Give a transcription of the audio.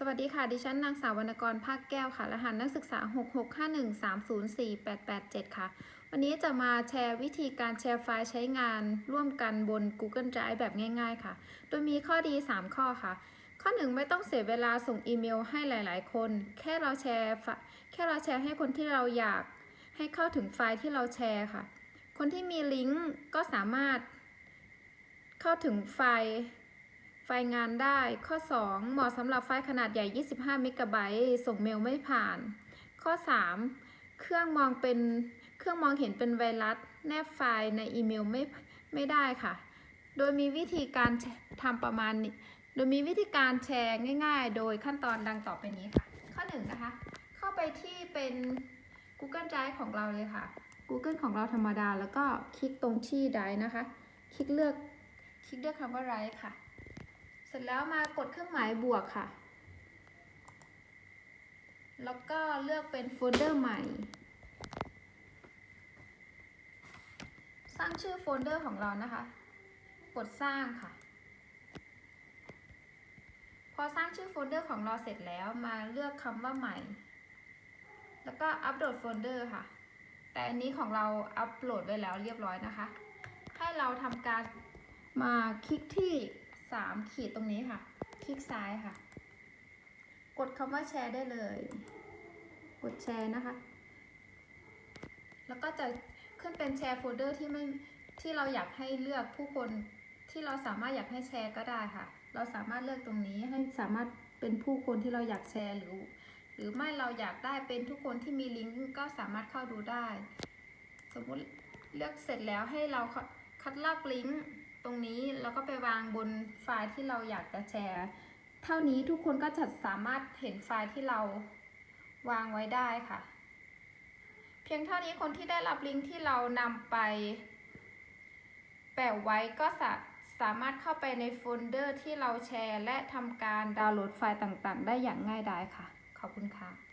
สวัสดีค่ะ ดิฉันนางสาววรรณกรภาคแก้วค่ะ รหัสนักศึกษา 6651304887ค่ะ วันนี้จะมาแชร์วิธีการแชร์ไฟล์ใช้งานร่วมกันบน Google Drive แบบง่าย ๆ ค่ะ โดยมีข้อดี 3 ข้อค่ะ ข้อ 1 ไม่ต้องเสียเวลาส่งอีเมลให้หลาย ๆ คน แค่เราแชร์ แค่เราแชร์ให้คนที่เราอยากให้เข้าถึงไฟล์ที่เราแชร์ค่ะ คนที่มีลิงก์ก็สามารถเข้าถึงไฟล์ ไฟล์งานได้ ข้อ 2 เหมาะสำหรับไฟล์ขนาดใหญ่ 25 เมกะไบต์ส่งเมลไม่ผ่าน ข้อ 3 เครื่องมองเป็นเครื่องมองเห็นเป็นไวรัส แนบไฟล์ในอีเมลไม่ไม่ได้ค่ะ โดยมีวิธีการทำประมาณนี้ โดยมีวิธีการแชร์ง่าย ๆ โดยขั้นตอนดังต่อไปนี้ค่ะ ข้อ 1 นะคะ เข้าไปที่เป็น Google Drive ของเราเลยค่ะ Google ของเราธรรมดา แล้วก็คลิกตรงที่ Drive นะคะ คลิกเลือก คลิกเลือกคำว่า Drive ค่ะ เสร็จแล้วมากดเครื่องหมายบวกค่ะ แล้วก็เลือกเป็นโฟลเดอร์ใหม่ สร้างชื่อโฟลเดอร์ของเรานะคะ กดสร้างค่ะ พอสร้างชื่อโฟลเดอร์ของเราเสร็จแล้วมาเลือกคำว่าใหม่ แล้วก็อัปโหลดโฟลเดอร์ค่ะ แต่อันนี้ของเราอัปโหลดไว้แล้วเรียบร้อยนะคะ ให้เราทำการมาคลิกที่ 3 ขีดตรงนี้ค่ะ คลิกซ้ายค่ะ กดคำว่าแชร์ได้เลย กดแชร์นะคะ แล้วก็จะขึ้นเป็นแชร์โฟลเดอร์ที่ไม่ที่เราอยากให้เลือกผู้คนที่เราสามารถอยากให้แชร์ก็ได้ค่ะ เราสามารถเลือกตรงนี้ให้สามารถเป็นผู้คนที่เราอยากแชร์หรือ หรือไม่เราอยากได้เป็นทุกคนที่มีลิงก์ก็สามารถเข้าดูได้ สมมุติเลือกเสร็จแล้วให้เราคัดลอกลิงก์ ตรงนี้แล้วก็ไปวางบนไฟล์ที่เราอยากจะแชร์ เท่านี้ทุกคนก็จะสามารถเห็นไฟล์ที่เราวางไว้ได้ค่ะ เพียงเท่านี้คนที่ได้รับลิงก์ที่เรานำไป แปะไว้ก็สาสามารถเข้าไปในโฟลเดอร์ที่เราแชร์ และทำการดาวน์โหลดไฟล์ต่างๆ ได้อย่างง่ายดายค่ะ ขอบคุณค่ะ